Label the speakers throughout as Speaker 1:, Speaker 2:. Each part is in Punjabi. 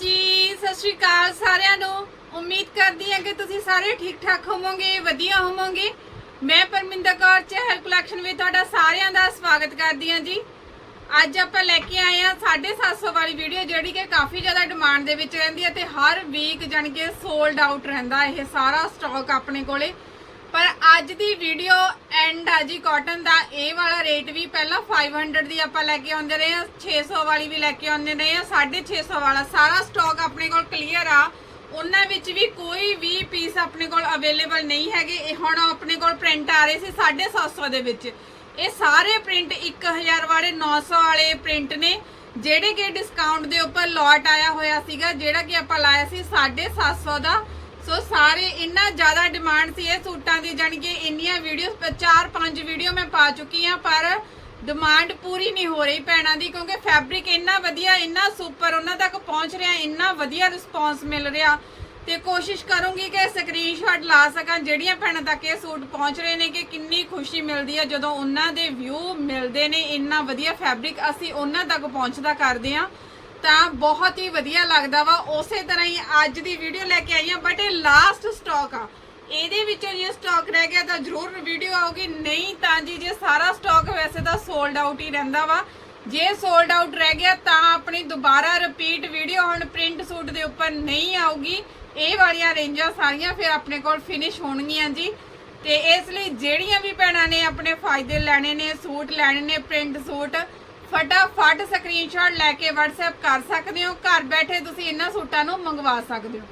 Speaker 1: ਜੀ, ਸਤਿ ਸ਼੍ਰੀ ਅਕਾਲ ਸਾਰਿਆਂ ਨੂੰ। ਉਮੀਦ ਕਰਦੀ ਹਾਂ ਕਿ ਤੁਸੀਂ ਸਾਰੇ ਠੀਕ ਠਾਕ ਹੋਵੋਗੇ, ਵਧੀਆ ਹੋਵੋਗੇ। ਮੈਂ ਪਰਮਿੰਦਰ ਕੌਰ, ਚਹਿਲ ਕਲੈਕਸ਼ਨ ਵਿੱਚ ਤੁਹਾਡਾ ਸਾਰਿਆਂ ਦਾ ਸਵਾਗਤ ਕਰਦੀ ਹਾਂ ਜੀ। ਅੱਜ ਆਪਾਂ ਲੈ ਕੇ ਆਏ ਆ 750 ਵਾਲੀ ਵੀਡੀਓ ਜਿਹੜੀ ਕਿ ਕਾਫੀ ਜ਼ਿਆਦਾ ਡਿਮਾਂਡ ਦੇ ਵਿੱਚ ਰਹਿੰਦੀ ਹੈ ਤੇ ਹਰ ਵੀਕ ਜਾਣੀ ਕਿ ਸੋਲਡ ਆਊਟ ਰਹਿੰਦਾ, ਇਹ ਸਾਰਾ ਸਟਾਕ ਆਪਣੇ ਕੋਲੇ। ਪਰ ਅੱਜ ਦੀ ਵੀਡੀਓ ਐਂਡ ਆ ਜੀ ਕਾਟਨ ਦਾ। ਇਹ ਵਾਲਾ ਰੇਟ ਵੀ ਪਹਿਲਾਂ 500 ਦੀ ਆਪਾਂ ਲੈ ਕੇ ਆਉਂਦੇ ਰਹੇ ਆ 600 ਵਾਲੀ ਵੀ ਲੈ ਕੇ ਆਉਂਦੇ ਰਹੇ ਆ 650 ਵਾਲਾ। ਸਾਰਾ ਸਟਾਕ ਆਪਣੇ ਕੋਲ ਕਲੀਅਰ ਆ। ਉਹਨਾਂ ਵਿੱਚ ਵੀ ਕੋਈ ਵੀ ਪੀਸ ਆਪਣੇ ਕੋਲ ਅਵੇਲੇਬਲ ਨਹੀਂ ਹੈਗੇ। ਇਹ ਹੁਣ ਆਪਣੇ ਕੋਲ ਪ੍ਰਿੰਟ ਆ ਰਹੇ ਸੀ 750 ਦੇ ਵਿੱਚ। ਇਹ ਸਾਰੇ ਪ੍ਰਿੰਟ 1000 ਵਾਲੇ 900 ਵਾਲੇ ਪ੍ਰਿੰਟ ਨੇ। ਜਿਹੜੇ ਕਿ ਡਿਸਕਾਊਂਟ ਦੇ ਉੱਪਰ ਲੋਟ ਆਇਆ ਹੋਇਆ ਸੀਗਾ, ਜਿਹੜਾ ਕਿ ਆਪਾਂ ਲਾਇਆ ਸੀ 750 ਦਾ। ਸੋ ਸਾਰੇ ਇੰਨਾ ਜ਼ਿਆਦਾ ਡਿਮਾਂਡ ਸੀ ਇਹ ਸੂਟਾਂ ਦੀ, ਜਾਣੀ ਕਿ ਇੰਨੀਆਂ ਵੀਡੀਓ ਚਾਰ ਪੰਜ ਵੀਡੀਓ ਮੈਂ ਪਾ ਚੁੱਕੀ ਆ ਪਰ ਡਿਮਾਂਡ ਪੂਰੀ ਨਹੀਂ ਹੋ ਰਹੀ ਭੈਣਾਂ ਦੀ, ਕਿਉਂਕਿ ਫੈਬਰਿਕ ਇੰਨਾ ਵਧੀਆ, ਇੰਨਾ ਸੁਪਰ ਉਹਨਾਂ ਤੱਕ ਪਹੁੰਚ ਰਿਹਾ, ਇੰਨਾ ਵਧੀਆ ਰਿਸਪੌਂਸ ਮਿਲ ਰਿਹਾ। ਤੇ ਕੋਸ਼ਿਸ਼ ਕਰੂੰਗੀ ਕਿ ਸਕਰੀਨਸ਼ਾਟ ਲਾ ਸਕਾਂ, ਜਿਹੜੀਆਂ ਭੈਣਾਂ ਤੱਕ ਇਹ ਸੂਟ ਪਹੁੰਚ ਰਹੇ ਨੇ, ਕਿ ਕਿੰਨੀ ਖੁਸ਼ੀ ਮਿਲਦੀ ਹੈ ਜਦੋਂ ਉਹਨਾਂ ਦੇ ਵਿਊ ਮਿਲਦੇ ਨੇ, ਇੰਨਾ ਵਧੀਆ ਫੈਬਰਿਕ ਅਸੀਂ ਉਹਨਾਂ ਤੱਕ ਪਹੁੰਚਦਾ ਕਰਦੇ ਆ ਤਾਂ ਬਹੁਤ ਹੀ ਵਧੀਆ ਲੱਗਦਾ ਵਾ। ਉਸੇ ਤਰ੍ਹਾਂ ਹੀ ਅੱਜ ਦੀ ਵੀਡੀਓ ਲੈ ਕੇ ਆਈ ਆ ਬਟ ਇਹ ਲਾਸਟ ਸਟਾਕ ਆ। ਇਹਦੇ ਵਿੱਚੋਂ ਜੇ ਸਟਾਕ ਰਹਿ ਗਿਆ ਤਾਂ ਜ਼ਰੂਰ ਵੀਡੀਓ ਆਊਗੀ, ਨਹੀਂ ਤਾਂ ਜੀ ਜੇ ਸਾਰਾ ਸਟਾਕ ਵੈਸੇ ਤਾਂ ਸੋਲਡ ਆਊਟ ਹੀ ਰਹਿੰਦਾ ਵਾ। ਜੇ ਸੋਲਡ ਆਊਟ ਰਹਿ ਗਿਆ ਤਾਂ ਆਪਣੀ ਦੁਬਾਰਾ ਰਿਪੀਟ ਵੀਡੀਓ ਹੁਣ ਪ੍ਰਿੰਟ ਸੂਟ ਦੇ ਉੱਪਰ ਨਹੀਂ ਆਊਗੀ। ਇਹ ਵਾਲੀਆਂ ਰੇਂਜਾਂ ਸਾਰੀਆਂ ਫਿਰ ਆਪਣੇ ਕੋਲ ਫਿਨਿਸ਼ ਹੋਣਗੀਆਂ ਜੀ। ਤੇ ਇਸ ਲਈ ਜਿਹੜੀਆਂ ਵੀ ਭੈਣਾਂ ਨੇ ਆਪਣੇ ਫਾਇਦੇ ਲੈਣੇ ਨੇ, ਸੂਟ ਲੈਣੇ ਨੇ ਪ੍ਰਿੰਟ ਸੂਟ ਫਟਾਫਟ ਸਕਰੀਨਸ਼ਾਟ ਲੈ ਕੇ WhatsApp ਕਰ ਸਕਦੇ ਹੋ। ਘਰ ਬੈਠੇ ਤੁਸੀਂ ਇਹਨਾਂ ਸੂਟਾਂ ਨੂੰ ਮੰਗਵਾ ਸਕਦੇ ਹੋ।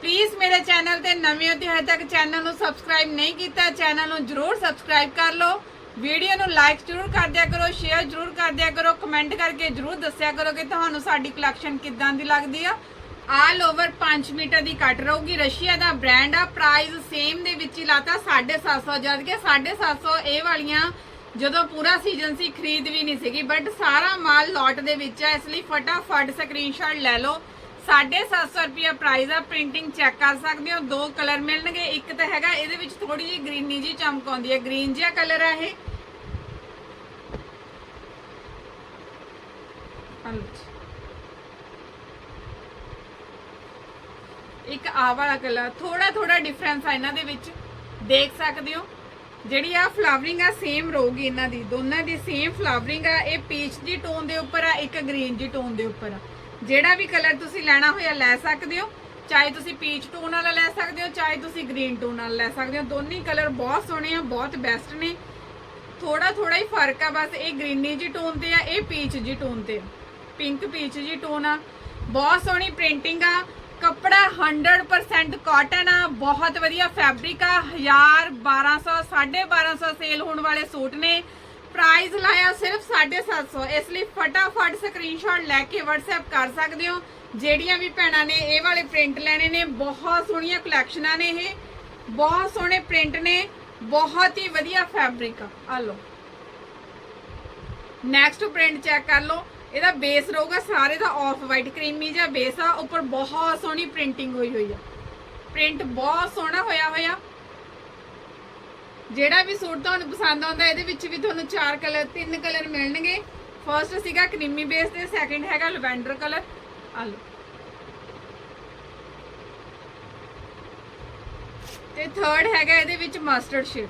Speaker 1: ਪਲੀਜ਼ ਮੇਰੇ ਚੈਨਲ ਤੇ ਨਵੇਂ ਹੋ ਤੇ ਹਜੇ ਤੱਕ ਚੈਨਲ ਨੂੰ ਸਬਸਕ੍ਰਾਈਬ ਨਹੀਂ ਕੀਤਾ, ਚੈਨਲ ਨੂੰ ਜਰੂਰ ਸਬਸਕ੍ਰਾਈਬ ਕਰ ਲਓ। ਵੀਡੀਓ ਨੂੰ ਲਾਈਕ ਜਰੂਰ ਕਰ ਦਿਆ ਕਰੋ ਸ਼ੇਅਰ ਜਰੂਰ ਕਰ ਦਿਆ ਕਰੋ ਕਮੈਂਟ ਕਰਕੇ ਜਰੂਰ ਦੱਸਿਆ ਕਰੋ ਕਿ ਤੁਹਾਨੂੰ ਸਾਡੀ ਕਲੈਕਸ਼ਨ ਕਿੱਦਾਂ ਦੀ ਲੱਗਦੀ ਆ। ਆਲ ਓਵਰ 5 ਮੀਟਰ ਦੀ ਕੱਟ ਰਹੂਗੀ। ਰਸ਼ੀਆ ਦਾ ਬ੍ਰਾਂਡ ਆ ਪ੍ਰਾਈਸ ਸੇਮ ਦੇ ਵਿੱਚ ਹੀ ਲਾਤਾ 750 ਜਦ ਕਿ 750 ਇਹ ਵਾਲੀਆਂ ਜਦੋਂ ਪੂਰਾ ਸੀਜ਼ਨ ਸੀ, ਖਰੀਦ ਵੀ ਨਹੀਂ ਸੀਗੀ ਬਟ ਸਾਰਾ ਮਾਲ ਲੋਟ ਦੇ ਵਿੱਚ ਆ, ਇਸ ਲਈ ਫਟਾਫਟ ਸਕਰੀਨਸ਼ਾਟ ਲੈ ਲਓ। 750 ਰੁਪਿਆ ਪ੍ਰਾਈਸ ਆ ਪ੍ਰਿੰਟਿੰਗ ਚੈੱਕ ਕਰ ਸਕਦੇ ਹੋ, ਦੋ ਕਲਰ ਮਿਲਣਗੇ, ਇੱਕ ਤਾਂ ਹੈਗਾ, ਇਹਦੇ ਵਿੱਚ ਥੋੜੀ ਜਿਹੀ ਗ੍ਰੀਨੀ ਜੀ ਚਮਕ ਆਉਂਦੀ ਹੈ ਗ੍ਰੀਨ ਜਿਹਾ ਕਲਰ ਆ ਇਹ। ਇੱਕ ਆ ਵਾਲਾ ਕਲਰ ਥੋੜਾ ਥੋੜਾ ਡਿਫਰੈਂਸ ਆ ਇਹਨਾਂ ਦੇ ਵਿੱਚ, ਦੇਖ ਸਕਦੇ ਹੋ। ਜਿਹੜੀ ਆ ਫਲਾਵਰਿੰਗ ਆ ਸੇਮ ਰਹੂਗੀ ਇਹਨਾਂ ਦੀ। ਦੋਨਾਂ ਦੀ ਸੇਮ ਫਲਾਵਰਿੰਗ ਆ। ਇਹ ਪੀਚ ਦੀ ਟੋਨ ਦੇ ਉੱਪਰ ਆ, ਇੱਕ ਗ੍ਰੀਨ ਜੀ ਟੋਨ ਦੇ ਉੱਪਰ ਆ। ਜਿਹੜਾ ਵੀ ਕਲਰ ਤੁਸੀਂ ਲੈਣਾ ਹੋਇਆ, ਲੈ ਸਕਦੇ ਹੋ। ਚਾਹੇ ਤੁਸੀਂ ਪੀਚ ਟੋਨ ਵਾਲਾ ਲੈ ਸਕਦੇ ਹੋ, ਚਾਹੇ ਤੁਸੀਂ ਗ੍ਰੀਨ ਟੋਨ ਵਾਲਾ ਲੈ ਸਕਦੇ ਹੋ। ਦੋਨੇ ਕਲਰ ਬਹੁਤ ਸੋਹਣੇ ਆ, ਬਹੁਤ ਬੈਸਟ ਨੇ। ਥੋੜਾ ਥੋੜਾ ਹੀ ਫ਼ਰਕ ਆ, ਬਸ ਇਹ ਗ੍ਰੀਨੀ ਜੀ ਟੋਨ ਤੇ ਆ, ਇਹ ਪੀਚ ਜੀ ਟੋਨ ਤੇ। ਪਿੰਕ ਪੀਚ ਜੀ ਟੋਨ ਆ। ਬਹੁਤ ਸੋਹਣੀ ਪ੍ਰਿੰਟਿੰਗ ਆ। ਕੱਪੜਾ 100% ਕਾਟਨ ਆ ਬਹੁਤ ਵਧੀਆ ਫੈਬਰਿਕ ਆ 1000 1200 1250 ਸੇਲ ਹੋਣ ਵਾਲੇ ਸੂਟ ਨੇ ਪ੍ਰਾਈਸ ਲਾਇਆ ਸਿਰਫ 750 ਇਸ ਲਈ ਫਟਾਫਟ ਸਕਰੀਨਸ਼ਾਟ ਲੈ ਕੇ WhatsApp ਕਰ ਸਕਦੇ ਹੋ ਜਿਹੜੀਆਂ ਵੀ ਭੈਣਾਂ ਨੇ ਇਹ ਵਾਲੇ ਪ੍ਰਿੰਟ ਲੈਣੇ ਨੇ ਬਹੁਤ ਸੋਹਣੀਆਂ ਕਲੈਕਸ਼ਨਾਂ ਨੇ ਇਹ ਬਹੁਤ ਸੋਹਣੇ ਪ੍ਰਿੰਟ ਨੇ ਬਹੁਤ ਹੀ ਵਧੀਆ ਫੈਬਰਿਕ ਆ ਆ ਲਓ ਨੈਕਸਟ ਪ੍ਰਿੰਟ ਚੈੱਕ ਕਰ ਲਓ ਇਹਦਾ ਬੇਸ ਰਹੂਗਾ ਸਾਰੇ ਦਾ ਆਫ ਵਾਈਟ ਕਰੀਮੀ ਜਿਹਾ ਬੇਸ ਆ, ਉੱਪਰ ਬਹੁਤ ਸੋਹਣੀ ਪ੍ਰਿੰਟਿੰਗ ਹੋਈ ਹੋਈ ਆ। ਪ੍ਰਿੰਟ ਬਹੁਤ ਸੋਹਣਾ ਹੋਇਆ ਹੋਇਆ। ਜਿਹੜਾ ਵੀ ਸੂਟ ਤੁਹਾਨੂੰ ਪਸੰਦ ਆਉਂਦਾ, ਇਹਦੇ ਵਿੱਚ ਵੀ ਤੁਹਾਨੂੰ ਚਾਰ ਕਲਰ ਤਿੰਨ ਕਲਰ ਮਿਲਣਗੇ। ਫਰਸਟ ਸੀਗਾ ਕਰੀਮੀ ਬੇਸ ਤੇ ਸੈਕਿੰਡ ਹੈਗਾ ਲਵੈਂਡਰ ਕਲਰ ਆ ਲਓ। ਤੇ ਥਰਡ ਹੈਗਾ ਇਹਦੇ ਵਿੱਚ ਮਸਟਰਡ ਸ਼ੇਡ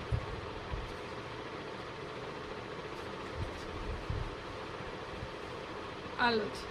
Speaker 1: ਆ ਲਓ ਜੀ।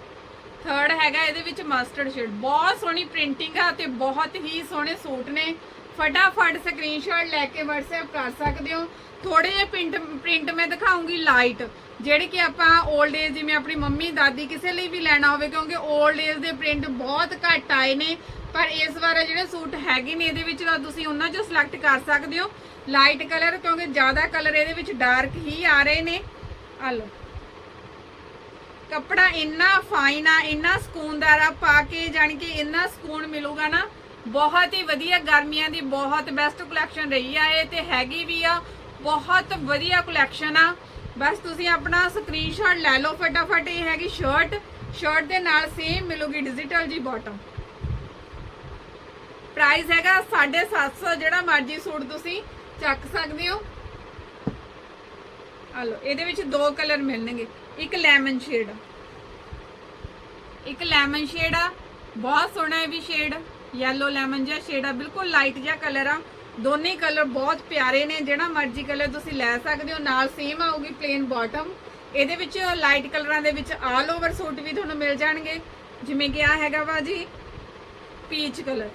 Speaker 1: ਥਰਡ ਹੈਗਾ ਇਹਦੇ ਵਿੱਚ ਮਸਟਰਡ ਸ਼ੇਡ ਬਹੁਤ ਸੋਹਣੀ ਪ੍ਰਿੰਟਿੰਗ ਆ ਤੇ ਬਹੁਤ ਹੀ ਸੋਹਣੇ ਸੂਟ ਨੇ। ਫਟਾਫਟ ਸਕਰੀਨਸ਼ਾਟ ਲੈ ਕੇ WhatsApp ਕਰ ਸਕਦੇ ਹੋ। ਥੋੜੇ ਜਿਹੇ ਪ੍ਰਿੰਟ ਪ੍ਰਿੰਟ ਮੈਂ ਦਿਖਾਉਂਗੀ ਲਾਈਟ ਜਿਹੜੇ ਕਿ ਆਪਾਂ 올ਡ ਏਜ ਜਿਵੇਂ ਆਪਣੀ ਮੰਮੀ ਦਾਦੀ ਕਿਸੇ ਲਈ ਵੀ ਲੈਣਾ ਹੋਵੇ, ਕਿਉਂਕਿ 올ਡ ਏਜ ਦੇ ਪ੍ਰਿੰਟ ਬਹੁਤ ਘੱਟ ਆਏ ਨੇ। ਪਰ ਇਸ ਵਾਰ ਜਿਹੜੇ ਸੂਟ ਹੈਗੇ ਨੇ, ਇਹਦੇ ਵਿੱਚ ਤਾਂ ਤੁਸੀਂ ਉਹਨਾਂ ਚੋਂ ਸਿਲੈਕਟ ਕਰ ਸਕਦੇ ਹੋ। ਲਾਈਟ ਕਲਰ ਕਿਉਂਕਿ ਜ਼ਿਆਦਾ ਕਲਰ ਇਹਦੇ ਵਿੱਚ ਡਾਰਕ ਹੀ ਆ ਰਹੇ ਨੇ। ਆ ਲਓ। ਕੱਪੜਾ ਇੰਨਾ ਫਾਈਨ ਆ, ਇੰਨਾ ਸਕੂਨਦਾਰ ਆ, ਪਾ ਕੇ ਜਾਣੀ ਕਿ ਇੰਨਾ ਸਕੂਨ ਮਿਲੂਗਾ ਨਾ, ਬਹੁਤ ਹੀ ਵਧੀਆ ਗਰਮੀਆਂ ਦੀ ਬਹੁਤ ਬੈਸਟ ਕਲੈਕਸ਼ਨ ਰਹੀ ਆ, ਇਹ ਤੇ ਹੈਗੀ ਵੀ ਆ, ਬਹੁਤ ਵਧੀਆ ਕਲੈਕਸ਼ਨ ਆ। ਬਸ ਤੁਸੀਂ ਆਪਣਾ ਸਕਰੀਨਸ਼ਾਟ ਲੈ ਲਓ ਫਟਾਫਟ, ਇਹ ਹੈਗੀ ਸ਼ਰਟ ਸ਼ਰਟ ਦੇ ਨਾਲ ਸੇਮ ਮਿਲੂਗੀ ਡਿਜੀਟਲ ਜੀ ਬਾਟਮ ਪ੍ਰਾਈਸ ਹੈਗਾ 750 ਜਿਹੜਾ ਮਰਜ਼ੀ ਸੂਟ ਤੁਸੀਂ ਚੱਕ ਸਕਦੇ ਹੋ। ਆ ਲਓ, ਇਹਦੇ ਵਿੱਚ ਦੋ ਕਲਰ ਮਿਲਣਗੇ। ਇੱਕ ਲੈਮਨ ਸ਼ੇਡ ਇੱਕ ਲੈਮਨ ਸ਼ੇਡ ਆ, ਬਹੁਤ ਸੋਹਣਾ ਇਹ ਵੀ ਸ਼ੇਡ ਯੈਲੋ ਲੈਮਨ ਜਿਹਾ ਸ਼ੇਡ ਆ, ਬਿਲਕੁਲ ਲਾਈਟ ਜਿਹਾ ਕਲਰ ਆ। ਦੋਨੇ ਕਲਰ ਬਹੁਤ ਪਿਆਰੇ ਨੇ, ਜਿਹੜਾ ਮਰਜ਼ੀ ਕਲਰ ਤੁਸੀਂ ਲੈ ਸਕਦੇ ਹੋ, ਨਾਲ ਸੇਮ ਆਊਗੀ ਪਲੇਨ ਬਾਟਮ ਇਹਦੇ ਵਿੱਚ ਲਾਈਟ ਕਲਰਾਂ ਦੇ ਵਿੱਚ ਆਲ ਓਵਰ ਸੂਟ ਵੀ ਤੁਹਾਨੂੰ ਮਿਲ ਜਾਣਗੇ। ਜਿਵੇਂ ਕਿ ਆ ਹੈਗਾ ਵਾ ਜੀ ਪੀਚ ਕਲਰ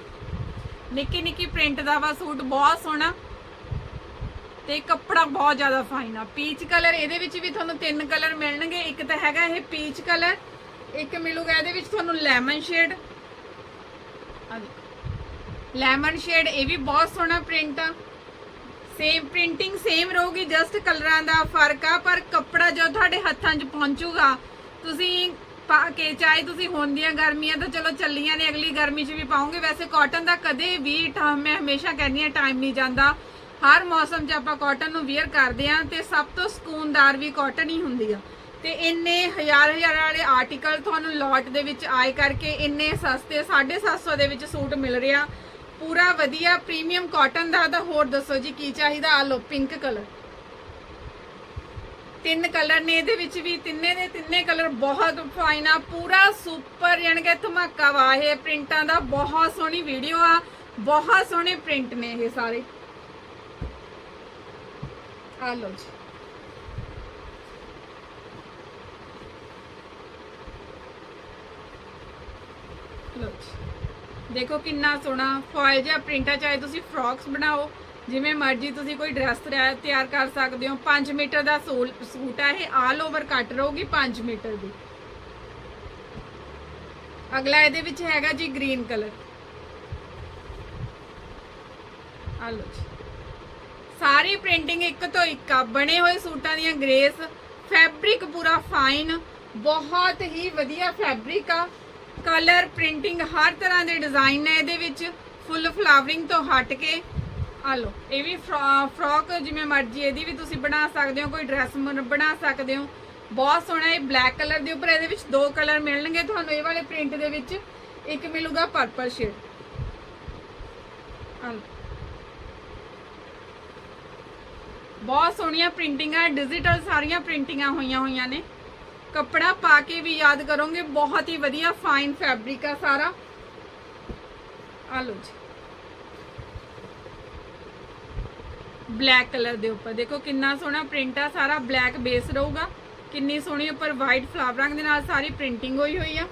Speaker 1: ਨਿੱਕੀ ਨਿੱਕੀ ਪ੍ਰਿੰਟ ਦਾ ਵਾ ਸੂਟ ਬਹੁਤ ਸੋਹਣਾ। ਤੇ ਕੱਪੜਾ ਬਹੁਤ ਜ਼ਿਆਦਾ ਫਾਈਨ ਆ। ਪੀਚ ਕਲਰ ਇਹਦੇ ਵਿੱਚ ਵੀ ਤੁਹਾਨੂੰ ਤਿੰਨ ਕਲਰ ਮਿਲਣਗੇ। ਇੱਕ ਤਾਂ ਹੈਗਾ ਇਹ ਪੀਚ ਕਲਰ ਇੱਕ ਮਿਲੂਗਾ ਇਹਦੇ ਵਿੱਚ ਤੁਹਾਨੂੰ ਲੈਮਨ ਸ਼ੇਡ ਆ ਦੇਖੋ। ਲੈਮਨ ਸ਼ੇਡ ਇਹ ਵੀ ਬਹੁਤ ਸੋਹਣਾ ਪ੍ਰਿੰਟ ਆ। ਸੇਮ ਪ੍ਰਿੰਟਿੰਗ ਸੇਮ ਰਹੂਗੀ ਜਸਟ ਕਲਰਾਂ ਦਾ ਫ਼ਰਕ ਆ, ਪਰ ਕੱਪੜਾ ਜੋ ਤੁਹਾਡੇ ਹੱਥਾਂ 'ਚ ਪਹੁੰਚੂਗਾ, ਤੁਸੀਂ ਪਾ ਕੇ, ਚਾਹੇ ਤੁਸੀਂ ਹੁਣ ਦੀਆਂ ਗਰਮੀਆਂ ਤਾਂ ਚਲੋ ਚੱਲੀਆਂ ਨੇ, ਅਗਲੀ ਗਰਮੀ 'ਚ ਵੀ ਪਾਉਂਗੇ। ਵੈਸੇ ਕਾਟਨ ਦਾ ਕਦੇ ਵੀ ਮੈਂ ਹਮੇਸ਼ਾ ਕਹਿੰਦੀ ਆ ਟਾਈਮ ਨਹੀਂ ਜਾਂਦਾ। ਹਰ ਮੌਸਮ 'ਚ ਆਪਾਂ ਕਾਟਨ ਨੂੰ ਵੇਅਰ ਕਰਦੇ ਆ ਤੇ ਸਭ ਤੋਂ ਸਕੂਨਦਾਰ ਵੀ ਕਾਟਨ ਹੀ ਹੁੰਦੀ ਆ। ਤੇ ਇੰਨੇ ਹਜ਼ਾਰ ਹਜ਼ਾਰ ਵਾਲੇ ਆਰਟੀਕਲ ਤੁਹਾਨੂੰ ਲੋਟ ਦੇ ਵਿੱਚ ਆਏ ਕਰਕੇ ਇੰਨੇ ਸਸਤੇ 750 ਦੇ ਵਿੱਚ ਸੂਟ ਮਿਲ ਰਿਹਾ ਪੂਰਾ ਵਧੀਆ ਪ੍ਰੀਮੀਅਮ ਕਾਟਨ ਦਾ ਤਾਂ ਹੋਰ ਦੱਸੋ ਜੀ, ਕੀ ਚਾਹੀਦਾ? ਆ ਲੋ ਪਿੰਕ ਕਲਰ ਤਿੰਨ ਕਲਰ ਨੇ ਇਹਦੇ ਵਿੱਚ ਵੀ, ਤਿੰਨੇ ਦੇ ਤਿੰਨੇ ਕਲਰ ਬਹੁਤ ਫਾਈਨ ਆ, ਪੂਰਾ ਸੁਪਰ ਯਾਨੀ ਕਿ ਧਮਾਕਾ ਵਾ ਇਹ ਪ੍ਰਿੰਟਾਂ ਦਾ। ਬਹੁਤ ਸੋਹਣੀ ਵੀਡੀਓ ਆ, ਬਹੁਤ ਸੋਹਣੇ ਪ੍ਰਿੰਟ ਨੇ ਇਹ ਸਾਰੇ। ਆ ਲੋ ਜੀ ਲੋ ਦੇਖੋ ਕਿੰਨਾ ਸੋਹਣਾ ਫੋਇਲ ਜਿਹਾ ਪ੍ਰਿੰਟ ਆ, ਚਾਹੇ ਤੁਸੀਂ ਫਰੌਕਸ ਬਣਾਓ, ਜਿਵੇਂ ਮਰਜ਼ੀ ਤੁਸੀਂ ਕੋਈ ਡਰੈਸ ਤਿਆਰ ਕਰ ਸਕਦੇ ਹੋ। 5 ਮੀਟਰ ਦਾ ਸੂਲ- ਸੂਟ ਆ, ਇਹ ਆਲ ਓਵਰ ਕੱਟ ਰਹੂਗੀ 5 ਮੀਟਰ ਦੀ। ਅਗਲਾ ਇਹਦੇ ਵਿੱਚ ਹੈਗਾ ਜੀ ਗ੍ਰੀਨ ਕਲਰ ਆ ਲੋ ਜੀ। ਸਾਰੀ ਪ੍ਰਿੰਟਿੰਗ ਇੱਕ ਤੋਂ ਇੱਕ ਆ। ਬਣੇ ਹੋਏ ਸੂਟਾਂ ਦੀਆਂ ਗ੍ਰੇਸ, ਫੈਬਰਿਕ ਪੂਰਾ ਫਾਈਨ ਬਹੁਤ ਹੀ ਵਧੀਆ ਫੈਬਰਿਕ ਆ। ਕਲਰ, ਪ੍ਰਿੰਟਿੰਗ ਹਰ ਤਰ੍ਹਾਂ ਦੇ ਡਿਜ਼ਾਈਨ ਨੇ ਇਹਦੇ ਵਿੱਚ। ਫੁੱਲ ਫਲਾਵਰਿੰਗ ਤੋਂ ਹਟ ਕੇ। ਆ ਲੋ ਇਹ ਵੀ ਫਰੋਕ ਜਿਵੇਂ ਮਰਜ਼ੀ ਇਹਦੀ ਵੀ ਤੁਸੀਂ ਬਣਾ ਸਕਦੇ ਹੋ, ਕੋਈ ਡਰੈਸ ਬਣਾ ਸਕਦੇ ਹੋ। ਬਹੁਤ ਸੋਹਣਾ ਇਹ ਬਲੈਕ ਕਲਰ ਦੇ ਉੱਪਰ ਇਹਦੇ ਵਿੱਚ ਦੋ ਕਲਰ ਮਿਲਣਗੇ ਤੁਹਾਨੂੰ, ਇਹ ਵਾਲੇ ਪ੍ਰਿੰਟ ਦੇ ਵਿੱਚ। ਇੱਕ ਮਿਲੂਗਾ ਪਰਪਲ ਸ਼ੇਡ ਆ ਲਓ। ਬਹੁਤ ਸੋਹਣੀਆਂ ਪ੍ਰਿੰਟਿੰਗਾਂ ਡਿਜੀਟਲ ਸਾਰੀਆਂ ਪ੍ਰਿੰਟਿੰਗਾਂ ਹੋਈਆਂ ਹੋਈਆਂ ਨੇ ਕੱਪੜਾ ਪਾ ਕੇ ਵੀ ਯਾਦ ਕਰੋਗੇ ਬਹੁਤ ਹੀ ਵਧੀਆ ਫਾਈਨ ਫੈਬਰਿਕ ਆ ਸਾਰਾ ਆ ਲਓ ਜੀ ਬਲੈਕ ਕਲਰ ਦੇ ਉੱਪਰ ਦੇਖੋ ਕਿੰਨਾ ਸੋਹਣਾ ਪ੍ਰਿੰਟ ਆ ਸਾਰਾ ਬਲੈਕ ਬੇਸ ਰਹੂਗਾ ਕਿੰਨੀ ਸੋਹਣੀ ਉੱਪਰ ਵਾਈਟ ਫਲਾਵਰਾਂ ਦੇ ਨਾਲ ਸਾਰੀ ਪ੍ਰਿੰਟਿੰਗ ਹੋਈ ਹੋਈ ਆ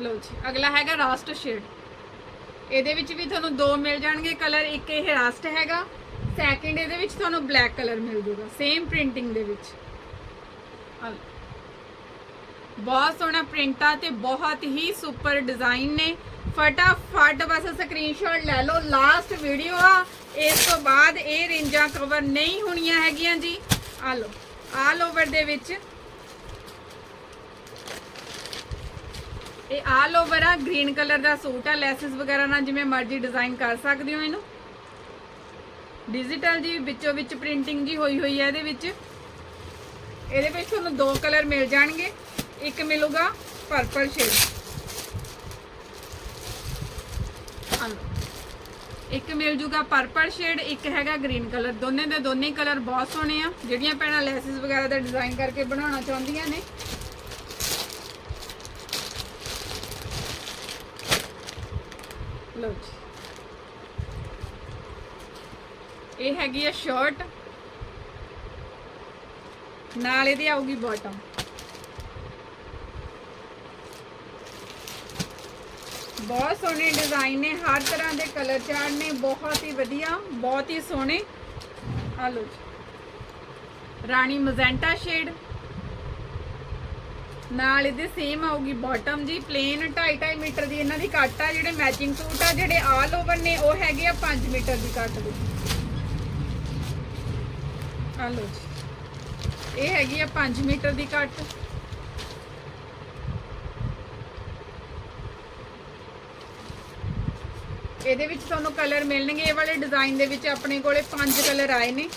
Speaker 1: ਲਓ ਜੀ ਅਗਲਾ ਹੈਗਾ ਰਾਸਟ ਸ਼ੇਡ ਇਹਦੇ ਵਿੱਚ ਵੀ ਤੁਹਾਨੂੰ ਦੋ ਮਿਲ ਜਾਣਗੇ ਕਲਰ, ਇੱਕ ਇਹ ਰਸਟ ਹੈਗਾ ਸੈਕਿੰਡ ਇਹਦੇ ਵਿੱਚ ਤੁਹਾਨੂੰ ਬਲੈਕ ਕਲਰ ਮਿਲ ਜੂਗਾ ਸੇਮ ਪ੍ਰਿੰਟਿੰਗ ਦੇ ਵਿੱਚ। ਆਹ। ਬਹੁਤ ਸੋਹਣਾ ਪ੍ਰਿੰਟ ਆ ਤੇ ਬਹੁਤ ਹੀ ਸੁਪਰ ਡਿਜ਼ਾਈਨ ਨੇ। ਫਟਾਫਟ ਬਸ ਸਕਰੀਨਸ਼ਾਟ ਲੈ ਲਓ ਲਾਸਟ ਵੀਡੀਓ ਆ। ਇਸ ਤੋਂ ਬਾਅਦ ਇਹ ਰੇਂਜਾਂ ਕਵਰ ਨਹੀਂ ਹੋਣੀਆਂ ਹੈਗੀਆਂ ਜੀ। ਆ ਲਓ ਆਲ ਓਵਰ ਦੇ ਵਿੱਚ ਇਹ ਆਲ ਓਵਰ ਆ ਗ੍ਰੀਨ ਕਲਰ ਦਾ ਸੂਟ ਆ ਲੈਸਸ ਵਗੈਰਾ ਨਾਲ ਜਿਵੇਂ ਮਰਜ਼ੀ ਡਿਜ਼ਾਈਨ ਕਰ ਸਕਦੇ ਹੋ ਇਹਨੂੰ। ਡਿਜੀਟਲ ਜੀ, ਵਿੱਚੋਂ ਵਿੱਚ ਪ੍ਰਿੰਟਿੰਗ ਜੀ ਹੋਈ ਹੋਈ ਹੈ ਇਹਦੇ ਵਿੱਚ। ਇਹਦੇ ਵਿੱਚ ਤੁਹਾਨੂੰ ਦੋ ਕਲਰ ਮਿਲ ਜਾਣਗੇ। ਇੱਕ ਮਿਲੂਗਾ ਪਰਪਲ ਸ਼ੇਡ ਇੱਕ ਮਿਲ ਜੂਗਾ ਪਰਪਲ ਸ਼ੇਡ ਇੱਕ ਹੈਗਾ ਗ੍ਰੀਨ ਕਲਰ ਦੋਨੇ ਦੇ ਦੋਨੇ ਕਲਰ ਬਹੁਤ ਸੋਹਣੇ ਆ। ਜਿਹੜੀਆਂ ਭੈਣਾਂ ਲੈਸਸ ਵਗੈਰਾ ਦਾ ਡਿਜ਼ਾਈਨ ਕਰਕੇ ਬਣਾਉਣਾ ਚਾਹੁੰਦੀਆਂ ਨੇ। ਲਓ ਜੀ। ਇਹ ਹੈਗੀ ਆ ਸ਼ਰਟ ਨਾਲ ਇਹਦੀ ਆਊਗੀ ਬਾਟਮ ਬਹੁਤ ਸੋਹਣੇ ਡਿਜ਼ਾਈਨ ਨੇ, ਹਰ ਤਰ੍ਹਾਂ ਦੇ ਕਲਰ ਚਾਰਟ ਨੇ, ਬਹੁਤ ਹੀ ਵਧੀਆ, ਬਹੁਤ ਹੀ ਸੋਹਣੇ। ਆ ਲਓ ਜੀ। ਰਾਣੀ ਮਜ਼ੈਂਟਾ ਸ਼ੇਡ ਨਾਲ ਇਹਦੇ ਸੇਮ ਆਊਗੀ ਬਾਟਮ ਜੀ ਪਲੇਨ 2.5 ਮੀਟਰ ਦੀ ਇਹਨਾਂ ਦੀ ਕੱਟ ਆ, ਜਿਹੜੇ ਮੈਚਿੰਗ ਸੂਟ ਆ, ਜਿਹੜੇ ਆਲ ਓਵਰ ਨੇ, ਉਹ ਹੈਗੇ ਆ 5 ਮੀਟਰ ਦੀ ਕੱਟ ਦੇ। ਆ ਲਓ ਜੀ। ਇਹ ਹੈਗੀ ਆ 5 ਮੀਟਰ ਦੀ ਕੱਟ। ਇਹਦੇ ਵਿੱਚ ਤੁਹਾਨੂੰ ਕਲਰ ਮਿਲਣਗੇ, ਇਹ ਵਾਲੇ ਡਿਜ਼ਾਈਨ ਦੇ ਵਿੱਚ ਆਪਣੇ ਕੋਲੇ 5 ਕਲਰ ਆਏ ਨੇ।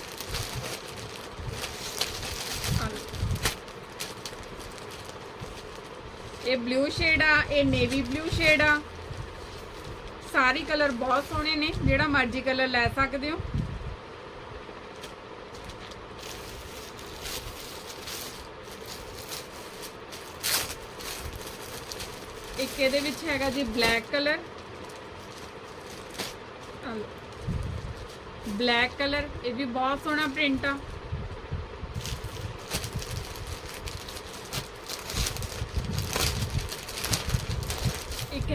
Speaker 1: ਇਹ ਬਲੂ ਸ਼ੇਡ ਆ, ਇਹ ਨੇਵੀ ਬਲੂ ਸ਼ੇਡ ਆ। ਸਾਰੇ ਕਲਰ ਬਹੁਤ ਸੋਹਣੇ ਨੇ, ਜਿਹੜਾ ਮਰਜ਼ੀ ਕਲਰ ਲੈ ਸਕਦੇ ਹੋ। ਇੱਕ ਇਹਦੇ ਵਿੱਚ ਹੈਗਾ ਜੀ ਬਲੈਕ ਕਲਰ ਬਲੈਕ ਕਲਰ ਇਹ ਵੀ ਬਹੁਤ ਸੋਹਣਾ ਪ੍ਰਿੰਟ ਆ।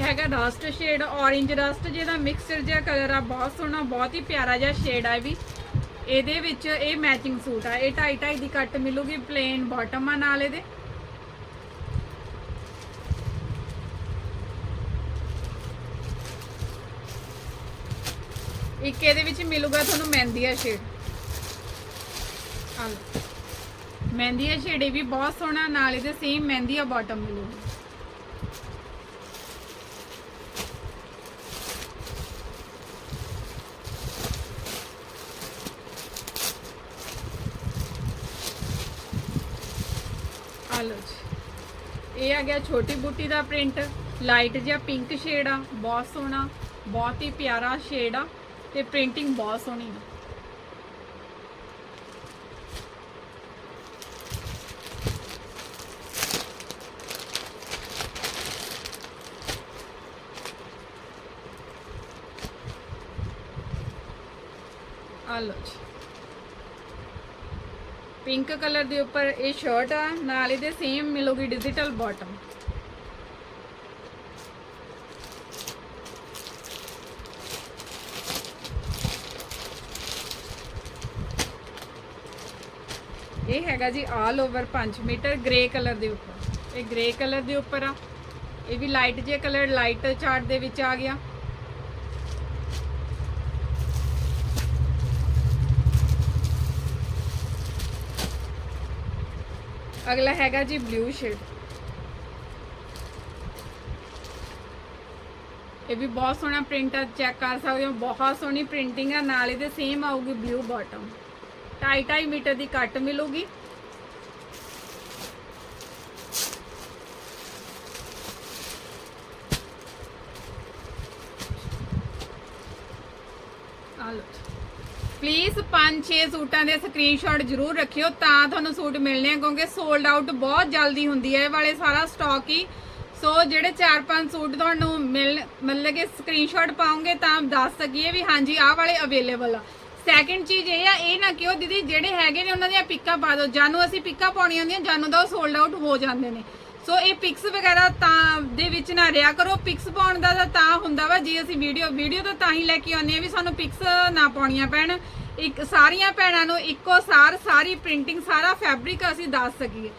Speaker 1: ਹੈਗਾ ਰਸਟ ਸ਼ੇਡ orange ਰਸਟ ਜਿਹਦਾ ਮਿਕਸਚਰ ਜਿਹਾ ਕਲਰ ਆ, ਬਹੁਤ ਸੋਹਣਾ, ਬਹੁਤ ਹੀ ਪਿਆਰਾ ਜਿਹਾ ਸ਼ੇਡ ਆ ਇਹ ਵੀ। ਇਹਦੇ ਵਿੱਚ ਇਹ ਮੈਚਿੰਗ ਸੂਟ ਆ। ਇਹ 2.5 2.5 ਦੀ ਕੱਟ ਮਿਲੂਗੀ ਪਲੇਨ ਬਾਟਮ ਆ ਨਾਲ ਇਹਦੇ। ਇੱਕ ਇਹਦੇ ਵਿੱਚ ਮਿਲੂਗਾ ਤੁਹਾਨੂੰ ਮਹਿੰਦੀਆ ਸ਼ੇਡ ਮਹਿੰਦੀਆ ਸ਼ੇਡ ਇਹ ਵੀ ਬਹੁਤ ਸੋਹਣਾ, ਨਾਲ ਇਹਦੇ ਸੇਮ ਮਹਿੰਦੀਆ ਬਾਟਮ ਮਿਲੂਗੀ। ਆ ਲਓ ਜੀ ਇਹ ਆ ਗਿਆ ਛੋਟੀ ਬੂਟੀ ਦਾ ਪ੍ਰਿੰਟ ਲਾਈਟ ਜਿਹਾ ਪਿੰਕ ਸ਼ੇਡ ਆ, ਬਹੁਤ ਸੋਹਣਾ, ਬਹੁਤ ਹੀ ਪਿਆਰਾ ਸ਼ੇਡ ਆ ਤੇ ਪ੍ਰਿੰਟਿੰਗ ਬਹੁਤ ਸੋਹਣੀ ਆ। ਆ ਲਓ ਜੀ। ਪਿੰਕ ਕਲਰ ਦੇ ਉੱਪਰ ਇਹ ਸ਼ਰਟ ਆ, ਨਾਲ ਇਹਦੇ ਸੇਮ ਮਿਲੂਗੀ ਡਿਜੀਟਲ ਬਾਟਮ ਇਹ ਹੈਗਾ ਜੀ all over 5 metre grey colour ਦੇ ਉੱਪਰ। ਇਹ ਗ੍ਰੇ ਕਲਰ ਦੇ ਉੱਪਰ ਆ। ਇਹ ਵੀ ਲਾਈਟ ਜਿਹਾ ਕਲਰ ਲਾਈਟ ਚਾਰਟ ਦੇ ਵਿੱਚ ਆ ਗਿਆ। ਅਗਲਾ ਹੈਗਾ ਜੀ ਬਲੂ ਸ਼ੇਡ ਇਹ ਵੀ ਬਹੁਤ ਸੋਹਣਾ ਪ੍ਰਿੰਟ ਆ ਚੈੱਕ ਕਰ ਸਕਦੇ ਹੋ। ਬਹੁਤ ਸੋਹਣੀ ਪ੍ਰਿੰਟਿੰਗ ਆ, ਨਾਲ ਇਹਦੇ ਸੇਮ ਆਊਗੀ ਬਲੂ ਬਾਟਮ 2.5 ਮੀਟਰ ਦੀ ਕੱਟ ਮਿਲੂਗੀ। ਆ ਲਓ। ਪਲੀਜ਼ 5-6 ਸੂਟਾਂ ਦੇ ਸਕਰੀਨਸ਼ਾਟ ਜ਼ਰੂਰ ਰੱਖਿਓ, ਤਾਂ ਤੁਹਾਨੂੰ ਸੂਟ ਮਿਲਣੇ ਆ, ਕਿਉਂਕਿ ਸੋਲਡ ਆਊਟ ਬਹੁਤ ਜਲਦੀ ਹੁੰਦੀ ਹੈ। ਇਹ ਵਾਲੇ ਸਾਰਾ ਸਟਾਕ ਹੀ। ਸੋ ਜਿਹੜੇ 4-5 ਸੂਟ ਤੁਹਾਨੂੰ ਮਿਲ, ਮਤਲਬ ਕਿ ਸਕਰੀਨਸ਼ਾਟ ਪਾਉਂਗੇ ਤਾਂ ਦੱਸ ਸਕੀਏ ਵੀ ਹਾਂਜੀ, ਆਹ ਵਾਲੇ ਅਵੇਲੇਬਲ ਆ। ਸੈਕਿੰਡ ਚੀਜ਼ ਇਹ ਆ, ਇਹ ਨਾ ਕਿਉਂ ਦੀਦੀ, ਜਿਹੜੇ ਹੈਗੇ ਨੇ, ਉਹਨਾਂ ਦੀਆਂ ਪਿੱਕਾਂ ਪਾ ਦਿਓ। ਜਾਨੂੰ ਅਸੀਂ ਪਿੱਕਾਂ ਪਾਉਣੀਆਂ ਹੁੰਦੀਆਂ, ਜਾਨੂੰ ਦਾ ਉਹ ਸੋਲਡ ਆਊਟ ਹੋ ਜਾਂਦੇ ਨੇ। ਸੋ ਇਹ ਪਿਕਸ ਵਗੈਰਾ ਤਾਂ ਦੇ ਵਿੱਚ ਨਾ ਰਿਆ ਕਰੋ। ਪਿਕਸ ਪਾਉਣ ਦਾ ਤਾਂ ਹੁੰਦਾ ਵਾ, ਜੇ ਅਸੀਂ ਵੀਡੀਓ ਵੀਡੀਓ ਤਾਂ ਤਾਂ ਹੀ ਲੈ ਕੇ ਆਉਂਦੇ ਆ ਵੀ ਸਾਨੂੰ ਪਿਕਸ ਨਾ ਪਾਉਣੀਆਂ ਪੈਣ। ਇੱਕ ਸਾਰੀਆਂ ਭੈਣਾਂ ਨੂੰ ਇੱਕੋ ਸਾਰ, ਸਾਰੀ ਪ੍ਰਿੰਟਿੰਗ ਸਾਰਾ ਫੈਬਰਿਕ ਅਸੀਂ ਦੱਸ ਸਕੀਏ।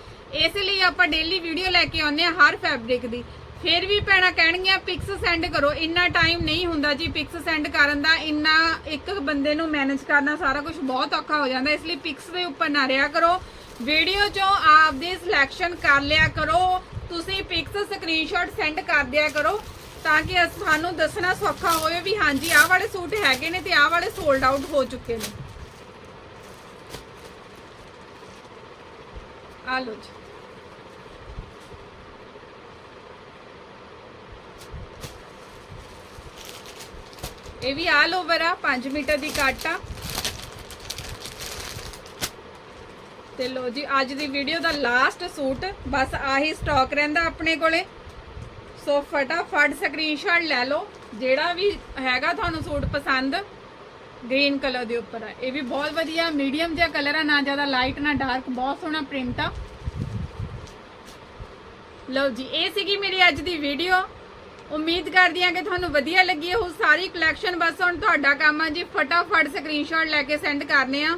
Speaker 1: ਇਸ ਲਈ ਆਪਾਂ ਡੇਲੀ ਵੀਡੀਓ ਲੈ ਕੇ ਆਉਂਦੇ ਆ ਹਰ ਫੈਬਰਿਕ ਦੀ। ਫਿਰ ਵੀ ਭੈਣਾਂ ਕਹਿਣਗੀਆਂ ਪਿਕਸ ਸੈਂਡ ਕਰੋ। ਇੰਨਾ ਟਾਈਮ ਨਹੀਂ ਹੁੰਦਾ ਜੀ ਪਿਕਸ ਸੈਂਡ ਕਰਨ ਦਾ। ਇੰਨਾ ਇੱਕ ਬੰਦੇ ਨੂੰ ਮੈਨੇਜ ਕਰਨਾ ਸਾਰਾ ਕੁਝ ਬਹੁਤ ਔਖਾ ਹੋ ਜਾਂਦਾ। ਇਸ ਲਈ ਪਿਕਸ ਦੇ ਉੱਪਰ ਨਾ ਰਿਆ ਕਰੋ। ਵੀਡੀਓ ਚੋਂ ਆਪਦੀ ਸਿਲੈਕਸ਼ਨ ਕਰ ਲਿਆ ਕਰੋ। ਤੁਸੀਂ ਪਿਕਸ ਸਕਰੀਨਸ਼ਾਟ ਸੈਂਡ ਕਰ ਦਿਆ ਕਰੋ ਤਾਂ ਕਿ ਸਾਨੂੰ ਦੱਸਣਾ ਸੌਖਾ ਹੋਵੇ ਵੀ ਹਾਂਜੀ, ਆਹ ਵਾਲੇ ਸੂਟ ਹੈਗੇ ਨੇ ਤੇ ਆਹ ਵਾਲੇ ਸੋਲਡ ਆਊਟ ਹੋ ਚੁੱਕੇ ਨੇ। ਆ ਲਓ ਜੀ। ਇਹ ਵੀ ਆਲ ਓਵਰ ਆ 5 ਮੀਟਰ ਦੀ ਕੱਟ ਆ। ਤੇ ਲੋ ਜੀ, ਅੱਜ ਦੀ ਵੀਡੀਓ ਦਾ ਲਾਸਟ ਸੂਟ, ਬਸ ਆਹੀ ਸਟਾਕ ਰਹਿੰਦਾ ਆਪਣੇ ਕੋਲੇ। ਸੋ ਫਟਾਫਟ ਸਕਰੀਨਸ਼ਾਟ ਲੈ ਲਓ, ਜਿਹੜਾ ਵੀ ਹੈਗਾ ਤੁਹਾਨੂੰ ਸੂਟ ਪਸੰਦ ਗ੍ਰੀਨ ਕਲਰ ਦੇ ਉੱਪਰ ਆ। ਇਹ ਵੀ ਬਹੁਤ ਵਧੀਆ ਮੀਡੀਅਮ ਜਿਹਾ ਕਲਰ ਆ, ਨਾ ਜ਼ਿਆਦਾ ਲਾਈਟ ਨਾ ਡਾਰਕ ਬਹੁਤ ਸੋਹਣਾ ਪ੍ਰਿੰਟ ਆ। ਲਓ ਜੀ, ਇਹ ਸੀਗੀ ਮੇਰੀ ਅੱਜ ਦੀ ਵੀਡੀਓ ਉਮੀਦ ਕਰਦੀ ਹਾਂ ਕਿ ਤੁਹਾਨੂੰ ਵਧੀਆ ਲੱਗੀ ਉਹ ਸਾਰੀ ਕਲੈਕਸ਼ਨ ਬਸ ਹੁਣ ਤੁਹਾਡਾ ਕੰਮ ਆ ਜੀ, ਫਟਾਫਟ ਸਕਰੀਨਸ਼ਾਟ ਲੈ ਕੇ ਸੈਂਡ ਕਰਨੇ ਆ।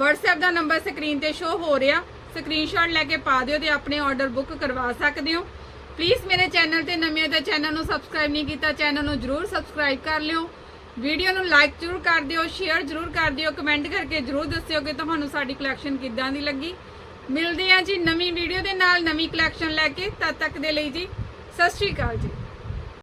Speaker 1: WhatsApp ਦਾ ਨੰਬਰ ਸਕਰੀਨ ਤੇ ਸ਼ੋ ਹੋ ਰਿਹਾ। ਸਕਰੀਨਸ਼ਾਟ ਲੈ ਕੇ ਪਾ ਦਿਓ ਤੇ ਆਪਣੇ ਆਰਡਰ ਬੁੱਕ ਕਰਵਾ ਸਕਦੇ ਹੋ। ਪਲੀਜ਼ ਮੇਰੇ ਚੈਨਲ ਤੇ ਨਵੇਂ ਹੋ ਤਾਂ ਚੈਨਲ ਨੂੰ ਸਬਸਕ੍ਰਾਈਬ ਨਹੀਂ ਕੀਤਾ ਚੈਨਲ ਨੂੰ ਜਰੂਰ ਸਬਸਕ੍ਰਾਈਬ ਕਰ ਲਿਓ। ਵੀਡੀਓ ਨੂੰ ਲਾਈਕ ਜਰੂਰ ਕਰ ਦਿਓ ਸ਼ੇਅਰ ਜਰੂਰ ਕਰ ਦਿਓ ਕਮੈਂਟ ਕਰਕੇ ਜਰੂਰ ਦੱਸਿਓ ਕਿ ਤੁਹਾਨੂੰ ਸਾਡੀ ਕਲੈਕਸ਼ਨ ਕਿੱਦਾਂ ਦੀ ਲੱਗੀ। ਮਿਲਦੇ ਹਾਂ ਜੀ ਨਵੀਂ ਵੀਡੀਓ ਦੇ ਨਾਲ ਨਵੀਂ ਕਲੈਕਸ਼ਨ ਲੈ ਕੇ। ਤਦ ਤੱਕ ਦੇ ਲਈ ਜੀ, ਸਤਿ ਸ਼੍ਰੀ ਅਕਾਲ ਜੀ।